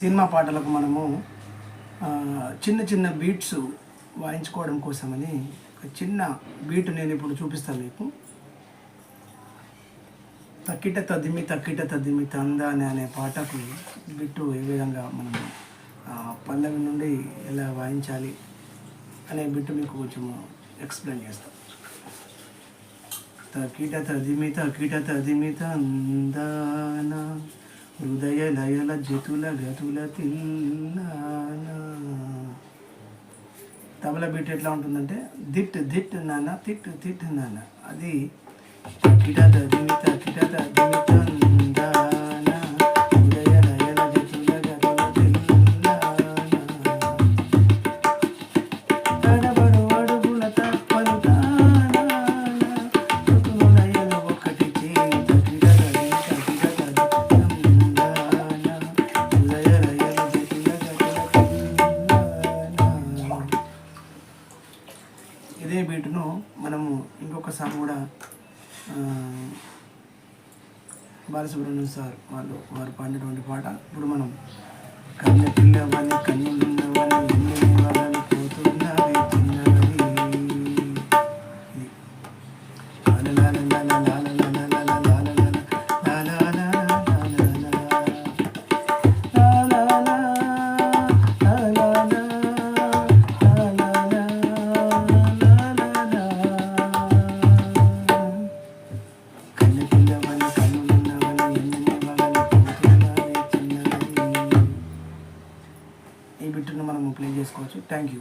Cinema పాటలకు మనము చిన్న చిన్న బీట్స్ వాయించుకోవడం కోసమని ఒక చిన్న బీట్ నేను ఇప్పుడు చూపిస్తాను మీకు. తక్కిట తదిమి తక్కిట తదిమి తందాని అనే పాటకు బిట్టు ఏ విధంగా మనం పల్లవి నుండి ఎలా వాయించాలి అనే బిట్టు మీకు కొంచెం ఎక్స్ప్లెయిన్ చేస్తాం. తకిట తదిమి తకిట తదిమి తందాన హృదయ లయల జతుల గతుల తిల్లాన తబల బీట్ ఎట్లా ఉంటుందంటే దిట్ దిట్ నాన్న తిట్ తిట్ నాన్న అది తకిట దిమిత తకిట దిమిత ఇదే బీటును మనము ఇంకొకసారి కూడా బాలసుబ్రహ్మణ్యం సార్ వాళ్ళు వారు పాడినటువంటి పాట. ఇప్పుడు మనం కన్న పిల్లవని కన్నులున్నవని ఎన్ని వలని పోతున్నవి ఈ బిట్టును మనం ప్లే చేసుకోవచ్చు. Thank you.